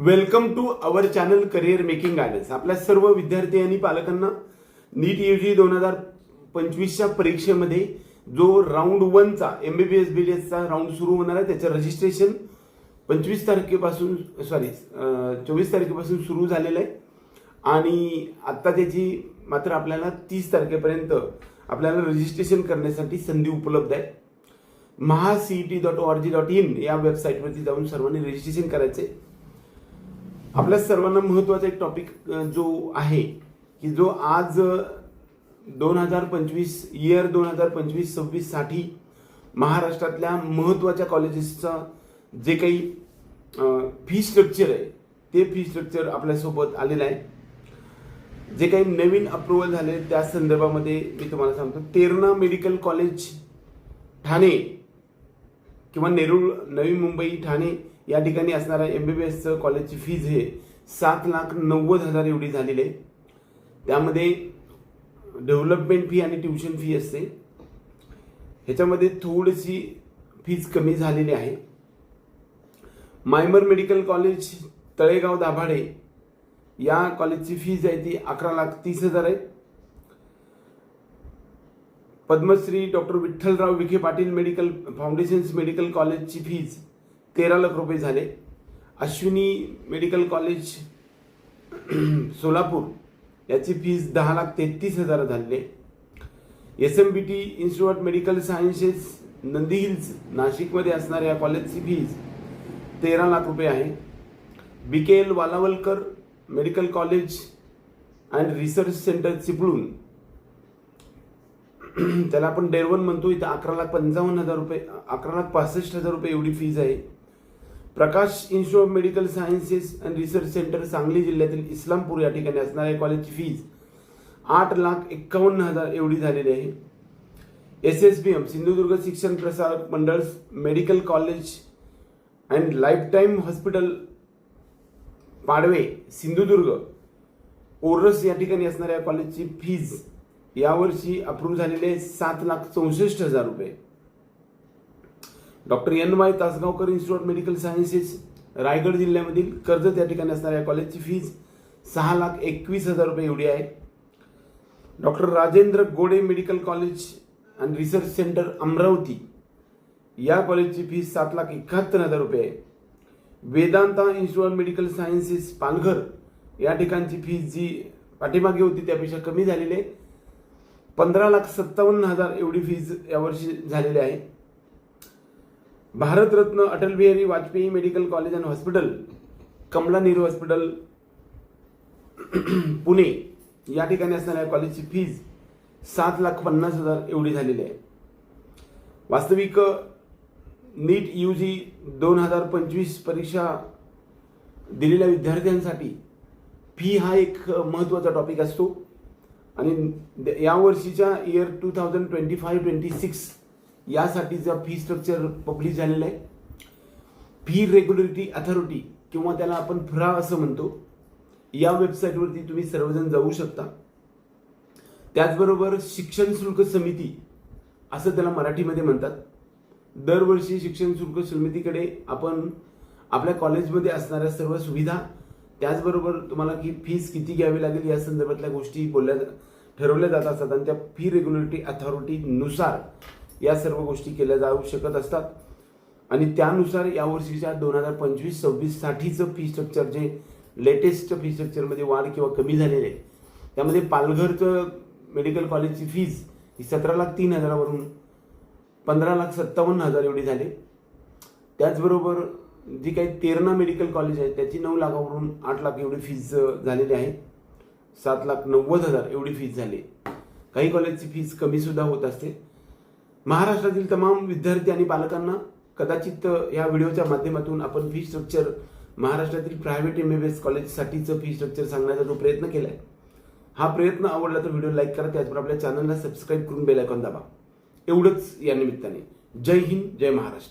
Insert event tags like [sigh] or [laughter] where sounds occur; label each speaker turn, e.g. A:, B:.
A: Welcome to our channel career making guidance. आपल्या सर्व विद्यार्थी आणि पालकांना नीट यू जी दोन हजार पंचवीसच्या परीक्षेमध्ये जो round वनचा M B B S B D एसचा round सुरू होणार आहे त्याचं रजिस्ट्रेशन पंचवीस तारखेपासून सॉरी चोवीस तारखेपासून सुरू झालेलं आहे. आणि आत्ता त्याची मात्र आपल्याला तीस तारखेपर्यंत आपल्याला रजिस्ट्रेशन करण्यासाठी संधी उपलब्ध आहे. Maha C E T dot O R G dot in या वेबसाईटवरती जाऊन सर्वांनी रजिस्ट्रेशन करायचे आपल्या सर्वांना महत्त्वाचा एक टॉपिक जो आहे की जो आज दोन हजार पंचवीस इयर दोन हजार पंचवीस सव्वीससाठी महाराष्ट्रातल्या महत्त्वाच्या कॉलेजेसचा जे काही फी स्ट्रक्चर आहे ते फी स्ट्रक्चर आपल्यासोबत आलेलं आहे. जे काही नवीन अप्रुव्हल झाले त्या संदर्भामध्ये मी तुम्हाला सांगतो. तेरणा मेडिकल कॉलेज ठाणे किंवा नेरूळ नवी मुंबई ठाणे या ठिकाणी असणाऱ्या एम बी बी एसचं कॉलेजची फीज हे सात लाख नव्वद हजार एवढी झालेली आहे. त्यामध्ये डेव्हलपमेंट फी आणि ट्युशन फी असते. ह्याच्यामध्ये थोडीशी फीज कमी झालेली आहे. MIMER medical college Talegaon Dabhade या कॉलेजची फीज आहे ती अकरा लाख तीस हजार आहे. Padmashri doctor Vitthalrao Vikhe Patil medical foundations medical कॉलेजची फीज तेरा लाख रुपये झाले. अश्विनी मेडिकल कॉलेज सोलापूर याची फीज दहा लाख तेहतीस हजार झालेले S M B T institute medical sciences Nandi hills नाशिकमध्ये असणाऱ्या या कॉलेजची फीज तेरा लाख रुपये आहे. B K L Walawalkar medical college and research centre Chiplun. त्याला आपण डेरवन म्हणतो इथं अकरा लाख पंचावन्न हजार रुपये अकरा लाख पासष्ट हजार रुपये एवढी फीज आहे. Prakash institute of medical sciences and research centre Sangli जिल्ह्यातील इस्लामपूर या ठिकाणी असणाऱ्या कॉलेजची फीज आठ लाख एक्कावन्न हजार एवढी झालेली आहे. S S B M Sindhudurg Shikshan Prasarak Mandal medical college and life time hospital Padve Sindhudurg Oros या ठिकाणी असणाऱ्या कॉलेजची फीज यावर्षी अप्रूव्ह झालेले सात लाख चौसष्ट हजार रुपये. Doctor N Y Tasgaonkar institute of medical sciences Raigad जिल्ह्यामधील कर्जत या ठिकाणी असणाऱ्या कॉलेजची फीज सहा लाख एकवीस हजार रुपये एवढी आहे doctor Rajendra Gode medical college and research centre Amravati या कॉलेजची फीज सात लाख एकाहत्तर हजार रुपये आहे Vedanta institute of medical sciences Palghar या ठिकाणची फीज जी पाठीमागे होती त्यापेक्षा कमी झालेली आहे. पंधरा लाख सत्तावन्न हजार एवढी फीज यावर्षी झालेली आहे. Bharatratna Atal Bihari Vajpayee medical college and hospital Kamala Nehru hospital [clears throat] Pune या ठिकाणी असणाऱ्या कॉलेजची फीज सात लाख पन्नास हजार एवढी झालेली आहे. वास्तविक नीट यू जी दोन हजार पंचवीस परीक्षा दिलेल्या विद्यार्थ्यांसाठी फी हा एक महत्त्वाचा टॉपिक असतो. आणि यावर्षीच्या year two thousand twenty five twenty six यासाठीचा फी स्ट्रक्चर पब्लिश झालेलं आहे फी रेग्युलेटरी अथॉरिटी किंवा त्याला आपण फ्रा असं म्हणतो या वेबसाईटवरती तुम्ही सर्वजण जाऊ शकता. त्याचबरोबर शिक्षण शुल्क समिती असं त्याला मराठीमध्ये म्हणतात. दरवर्षी शिक्षण शुल्क समितीकडे आपण आपल्या कॉलेजमध्ये असणाऱ्या सर्व सुविधा त्याचबरोबर तुम्हाला की फीस किती घ्यावी लागेल या संदर्भातल्या गोष्टी बोलल्या ठरवल्या जात असतात. आणि त्या फी रेग्युलेटरी अथॉरिटीनुसार या सर्व गोष्टी केल्या जाऊ शकत असतात. आणि त्यानुसार यावर्षीच्या दोन हजार पंचवीस सव्वीस साठीचं फी स्ट्रक्चर जे लेटेस्ट फी स्ट्रक्चरमध्ये वाढ किंवा कमी झालेली आहे त्यामध्ये पालघरचं मेडिकल कॉलेजची फीज ही सतरा लाख तीन हजारावरून पंधरा लाख सत्तावन्न हजार एवढी झाली. त्याचबरोबर जी काही तेरणा मेडिकल कॉलेज आहे त्याची नऊ लाखावरून आठ लाख एवढी फीज झालेली आहे. सात लाख नव्वद हजार एवढी फीज झाली. काही कॉलेजची फीज कमीसुद्धा होत असते. महाराष्ट्रातील तमाम विद्यार्थी आणि पालकांना कदाचित या व्हिडिओच्या माध्यमातून आपण फी स्ट्रक्चर महाराष्ट्रातील प्रायव्हेट एम बी एस कॉलेजसाठीचं फी स्ट्रक्चर सांगण्याचा जो प्रयत्न केला आहे हा प्रयत्न आवडला तर व्हिडिओ लाईक करा त्याचबरोबर आपल्या चॅनलला सबस्क्राईब करून बेल आयकॉन दाबा. एवढंच या निमित्ताने. जय हिंद जय महाराष्ट्र.